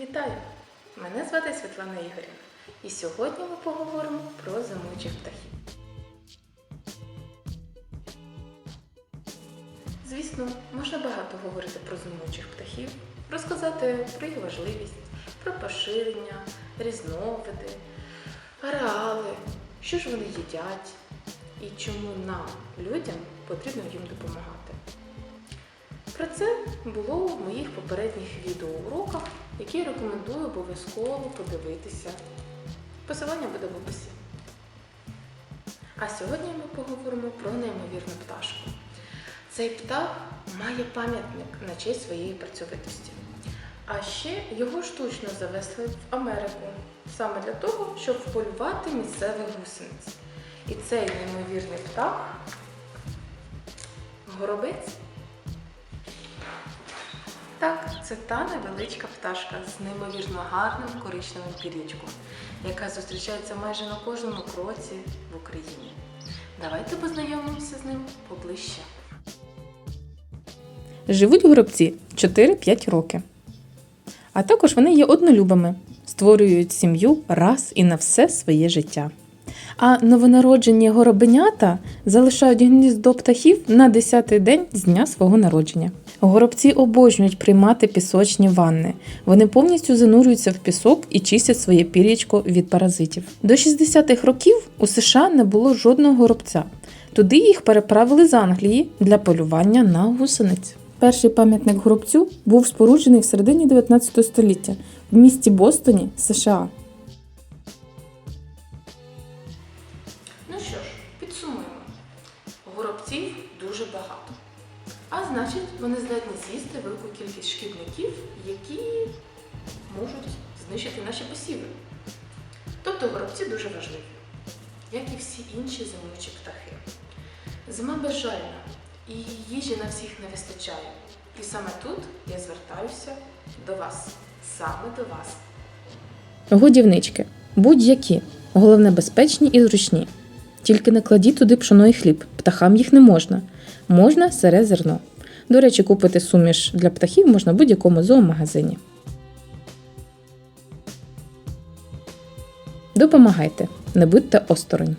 Вітаю! Мене звати Світлана Ігорівна. І сьогодні ми поговоримо про зимуючих птахів. Звісно, можна багато говорити про зимуючих птахів, розказати про їх важливість, про поширення, різновиди, ареали, що ж вони їдять і чому нам, людям, потрібно їм допомагати. Про це було в моїх попередніх відеоуроках, які рекомендую обов'язково подивитися. Посилання буде в описі. А сьогодні ми поговоримо про неймовірну пташку. Цей птах має пам'ятник на честь своєї працьовитості. А ще його штучно завезли в Америку саме для того, щоб вполювати місцевих гусениць. І цей неймовірний птах горобець. Це та невеличка пташка з неймовірно гарним коричневим пір'ячком, яка зустрічається майже на кожному кроці в Україні. Давайте познайомимося з ним поближче. Живуть горобці 4-5 років. А також вони є однолюбами, створюють сім'ю раз і на все своє життя. А новонароджені горобенята залишають гніздо птахів на 10-й день з дня свого народження. Горобці обожнюють приймати пісочні ванни. Вони повністю занурюються в пісок і чистять своє пір'ячко від паразитів. До 60-х років у США не було жодного горобця. Туди їх переправили з Англії для полювання на гусениць. Перший пам'ятник горобцю був споруджений в середині 19 століття в місті Бостоні, США. Горобців дуже багато. А значить, вони здатні з'їсти велику кількість шкідників, які можуть знищити наші посіви. Тобто горобці дуже важливі, як і всі інші зимуючі птахи. Зима безжальна, і їжі на всіх не вистачає. І саме тут я звертаюся до вас, саме до вас. Годівнички будь-які, головне безпечні і зручні. Тільки не кладіть туди пшоно і хліб, птахам їх не можна. Можна сире зерно. До речі, купити суміш для птахів можна в будь-якому зоомагазині. Допомагайте, не будьте осторонь.